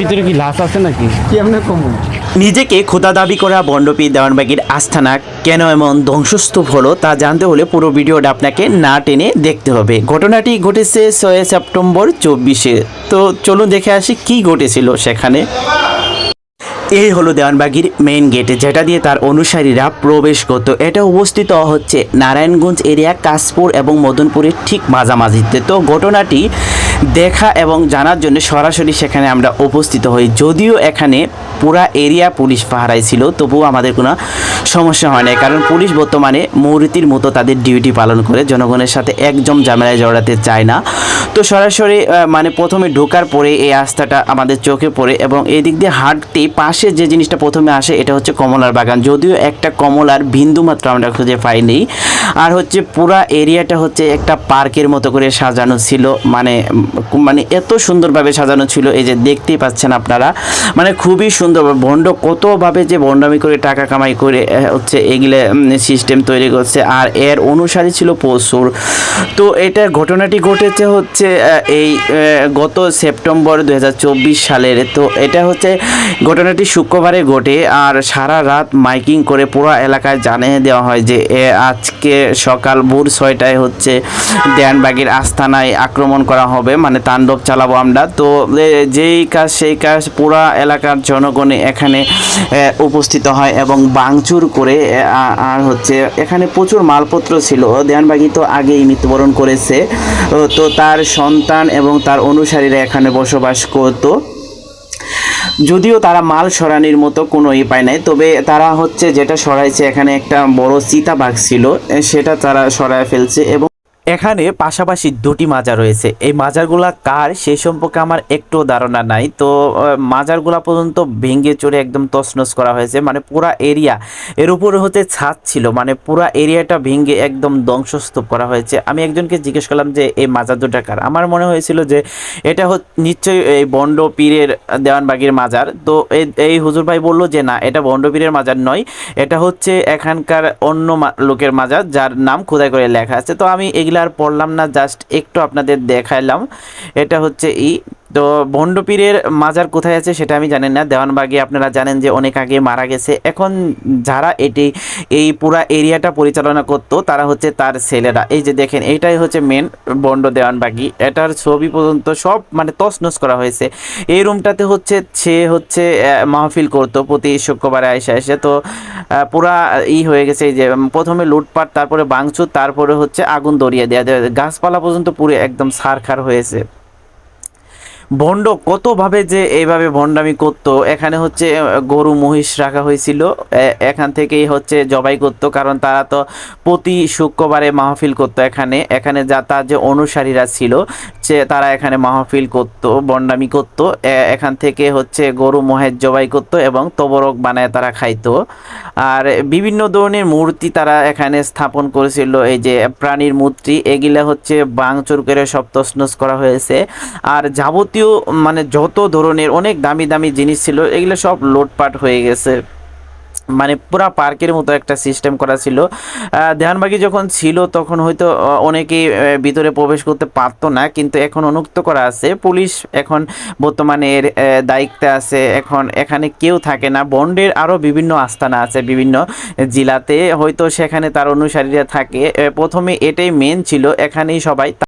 ভিতরে কি লাশ আছে নাকি? কেমনে কমু? নিজেকে খোদা দাবি করা বন্ডপি দেওয়ানবাগির আস্থানা কেন এমন ধ্বংসস্তূপ হলো তা জানতে হলে পুরো ভিডিওটা আপনাকে না টেনে দেখতে হবে। ঘটনাটি ঘটেছে ছয় সেপ্টেম্বর চব্বিশে। তো চলুন দেখে আসি কি ঘটেছিল সেখানে। এই হলো দেওয়ানবাগির মেইন গেট যেটা দিয়ে তার অনুসারীরা প্রবেশ করত। এটা অবস্থিত হচ্ছে নারায়ণগঞ্জ এরিয়া কাশপুর এবং মদনপুরের ঠিক মাঝামাঝিতে। তো ঘটনাটি দেখা এবং জানার জন্য সরাসরি সেখানে আমরা উপস্থিত হই। যদিও এখানে পুরা এরিয়া পুলিশ পাহারায় ছিল, তবুও আমাদের কোনো সমস্যা হয় না কারণ পুলিশ বর্তমানে মৌরীতির মতো তাদের ডিউটি পালন করে, জনগণের সাথে একদম ঝামেলায় জড়াতে চায় না। তো সরাসরি মানে প্রথমে ঢোকার পরে এই রাস্তাটা আমাদের চোখে পড়ে এবং এই দিক দিয়ে হাঁটতে পাশে যে জিনিসটা প্রথমে আসে, এটা হচ্ছে কমলার বাগান। যদিও একটা কমলার বিন্দু মাত্র আমরা খুঁজে পাইনি। আর হচ্ছে পুরা এরিয়াটা হচ্ছে একটা পার্কের মতো করে সাজানো ছিল মানে মানে এত সুন্দরভাবে সাজানো ছিল, এই যে দেখতেই পাচ্ছেন আপনারা। মানে খুবই সুন্দর ভণ্ড কতভাবে যে ভণ্ডামি করে টাকা কামাই করে হচ্ছে এগুলো সিস্টেম তৈরি করছে। আর এর অনুসারী ছিল প্রচুর। তো এটা ঘটনাটি ঘটেছে হচ্ছে এই গত সেপ্টেম্বর দু হাজার চব্বিশ সালের। তো এটা হচ্ছে, ঘটনাটি শুক্রবারে ঘটে। আর সারা রাত মাইকিং করে পুরো এলাকায় জানিয়ে দেওয়া হয় যে আজকে সকাল ভোর ছয়টায় হচ্ছে দেয়ানবাগের আস্তানায় আক্রমণ করা হবে। মানে তাণ্ডব চালাবো আমরা। তো যেই কাজ, সেই কাজ পুরা এলাকার জনগণে এখানে উপস্থিত হয় এবং বাংচুর করে আর হচ্ছে এখানে প্রচুর মালপত্র ছিল। দেয়ানবাগি তো আগেই মৃত্যুবরণ করেছে। তো তার সন্তান এবং তার অনুসারীরা এখানে বসবাস করতো। যদিও তারা মাল সরানির মতো কোনো ই পায় নাই, তবে তারা হচ্ছে যেটা সরাইছে, এখানে একটা বড় চিতাবাঘ ছিল সেটা তারা সরায় ফেলছে এবং এখানে পাশাপাশি দুটি মাজার রয়েছে। এই মাজারগুলা কার? সেই সম্পর্কে আমার একটু ধারণা নাই। তো মাজারগুলা পর্যন্ত ভেঙে চড়ে একদম তছনছ করা হয়েছে। মানে পুরা এরিয়া, এর উপরে হতে ছাদ ছিল। মানে পুরা এরিয়াটা ভেঙে একদম ধ্বংসস্তূপ করা হয়েছে। আমি একজনকে জিজ্ঞেস করলাম যে, এই মাজার দুটা কার? আমার মনে হয়েছিল যে, এটা নিশ্চয়ই এই বন্ড পীরের দেওয়ানবাগির মাজার। তো এই হুজুর ভাই বলল যে, না, এটা বন্ড পীরের মাজার নয়। এটা হচ্ছে এখানকার অন্য লোকের মাজার, যার নাম খোদাই করে লেখা আছে। তো আমি এগুলো আর পড়লাম না জাস্ট একটু আপনাদের দেখাইলাম। এটা হচ্ছে ই তো ভণ্ডপীরের মাজার কোথায় আছে সেটা আমি জানি না। দেওয়ানবাগে আপনারা জানেন যে অনেক আগে মারা গেছে। এখন যারা এটি, এই পুরা এরিয়াটা পরিচালনা করতো, তারা হচ্ছে তার ছেলেরা। এই যে দেখেন এইটাই হচ্ছে মেন বন্ড দেওয়ানবাগি। এটার ছবি পর্যন্ত সব মানে তছনছ করা হয়েছে। এই রুমটাতে হচ্ছে, সে হচ্ছে মাহফিল করতো প্রতি শুক্রবারে এসে এসে। তো পুরা ই হয়ে গেছে যে প্রথমে লুটপাট, তারপরে বাংচুর তারপরে হচ্ছে আগুন ধরিয়ে দেওয়া গাছপালা পর্যন্ত পুরো একদম সারখার হয়েছে। ভণ্ড কতভাবে যে এইভাবে ভণ্ডামি করতো? এখানে হচ্ছে গরু মহিষ রাখা হয়েছিল। এখান থেকেই হচ্ছে জবাই করতো, কারণ তারা তো প্রতি শুক্রবারে মাহফিল করতো এখানে। এখানে যা তার যে অনুসারীরা ছিল, সে, তারা এখানে মাহফিল করতো, ভণ্ডামি করতো। এখান থেকে হচ্ছে গরু মহেশ জবাই করতো এবং তবরক বানায় তারা খাইতো। আর বিভিন্ন ধরনের মূর্তি তারা এখানে স্থাপন করেছিল, এই যে প্রাণীর মূর্তি। এগুলা হচ্ছে বাংচুর করে সব করা হয়েছে। আর যাবতীয় মানে যত ধরনের অনেক দামি দামি জিনিস ছিল, এগুলো সব লোটপাট হয়ে গেছে। মানে পুরা পার্কের মতো একটা সিস্টেম করা ছিল। ধ্যানবাগি যখন ছিল, তখন হয়তো অনেকেই ভিতরে প্রবেশ করতে পারতো না, কিন্তু এখন অনুক্ত করা আছে। পুলিশ এখন বর্তমানে এর দায়িত্বে আছে। এখন এখানে কেউ থাকে না। বন্ডের আরও বিভিন্ন আস্থানা আছে বিভিন্ন জেলাতে। হয়তো সেখানে তার অনুসারীরা থাকে। প্রথমে এটাই মেন ছিল। এখানেই সবাই